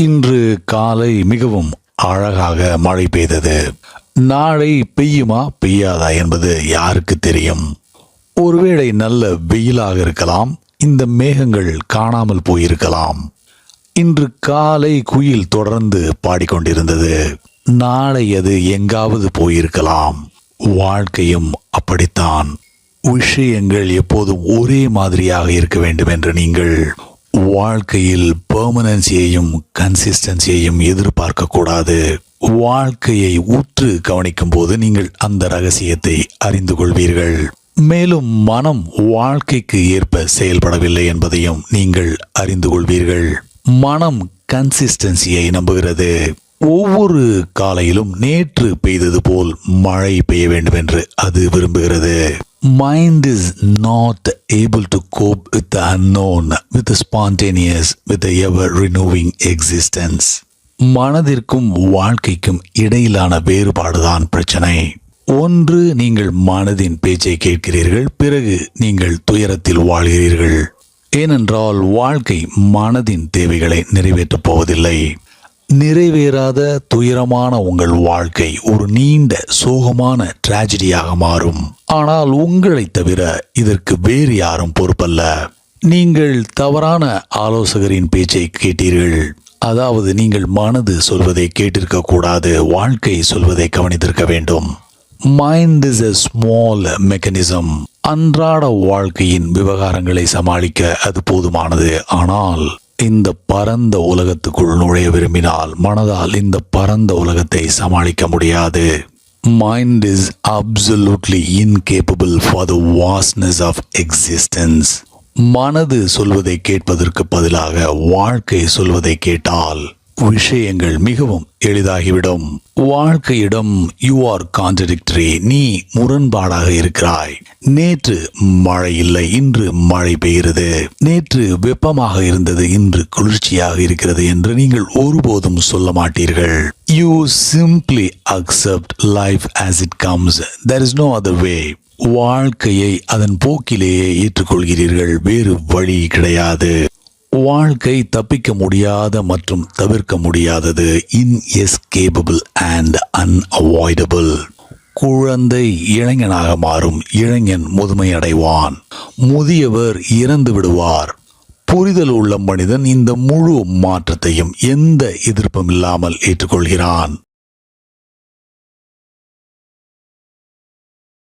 இன்று காலை மிகவும் அழகாக மழை பெய்தது. நாளை பெய்யுமா பெய்யாதா என்பது யாருக்கு தெரியும்? ஒருவேளை நல்ல வெயிலாக இருக்கலாம் இந்த மேகங்கள் காணாமல் போயிருக்கலாம். இன்று காலை குயில் தொடர்ந்து பாடிக்கொண்டிருந்தது. நாளை அது எங்காவது போயிருக்கலாம். வாழ்க்கையும் அப்படித்தான். விஷயங்கள் எப்போதும் ஒரே மாதிரியாக இருக்க வேண்டும் என்று நீங்கள் வாழ்க்கையில் பெர்மனன்சியையும் கன்சிஸ்டன்சியையும் எதிர்பார்க்கக்கூடாது. வாழ்க்கையை உற்று கவனிக்கும் போது நீங்கள் அந்த ரகசியத்தை அறிந்து கொள்வீர்கள். மேலும் மனம் வாழ்க்கைக்கு ஏற்ப செயல்படவில்லை என்பதையும் நீங்கள் அறிந்து கொள்வீர்கள். மனம் கன்சிஸ்டன்சியை நம்புகிறது. ஒவ்வொரு காலையிலும் நேற்று பெய்தது போல் மழை பெய்ய வேண்டும் என்று அது விரும்புகிறது. Mind is not able to cope with the unknown with spontaneous with ever renewing existence மனதிற்கும் வாழ்க்கைக்கும் இடையிலான வேறுபாடுதான் பிரச்சனை. ஒன்று நீங்கள் மனதின் பேச்சை கேட்கிறீர்கள் பிறகு நீங்கள் துயரத்தில் வாழ்கிறீர்கள். ஏனென்றால் வாழ்க்கை மனதின் தேவைகளை நிறைவேற்றப் போவதில்லை. நிறைவேறாத துயரமான உங்கள் வாழ்க்கை ஒரு நீண்ட சோகமான டிராஜடியாக மாறும். ஆனால் உங்களை தவிர இதற்கு வேறு யாரும் பொறுப்பல்ல. நீங்கள் தவறான ஆலோசகரின் பேச்சை கேட்டீர்கள். அதாவது நீங்கள் மனது சொல்வதை கேட்டிருக்க கூடாது வாழ்க்கை சொல்வதை கவனித்திருக்க வேண்டும். Mind is a small mechanism அன்றாட வாழ்க்கையின் விவகாரங்களை சமாளிக்க அது போதுமானது. ஆனால் இந்த பரந்த உலகத்துக்குள் நுழைய விரும்பினால் மனதால் இந்த பரந்த உலகத்தை சமாளிக்க முடியாது. Mind is absolutely incapable for the vastness of existence மனது சொல்வதை கேட்பதற்கு பதிலாக வாழ்க்கை சொல்வதை கேட்டால் விஷயங்கள் மிகவும் எளிதாகிவிடும். வாழ்க்கையிடம் யூ ஆர் கான்ட்ரடிக்டரி நீ முரண்பாடாக இருக்கிறாய். நேற்று மழை இல்லை இன்று மழை பெய்கிறது. நேற்று வெப்பமாக இருந்தது இன்று குளிர்ச்சியாக இருக்கிறது என்று நீங்கள் ஒருபோதும் சொல்ல மாட்டீர்கள். You simply accept life as it comes there is no other way வாழ்க்கையை அதன் போக்கிலேயே ஏற்றுக்கொள்கிறீர்கள். வேறு வழி கிடையாது. வாழ்க்கை தப்பிக்க முடியாத மற்றும் தவிர்க்க முடியாதது இன்எஸ்கேபபிள் அண்ட் அன்அவாய்டபிள் குழந்தை இளைஞனாக மாறும் இளைஞன் முதுமை அடைவான் முதியவர் இறந்து விடுவார். புரிதல் உள்ள மனிதன் இந்த முழு மாற்றத்தையும் எந்த எதிர்ப்பும் இல்லாமல் ஏற்றுக்கொள்கிறான்.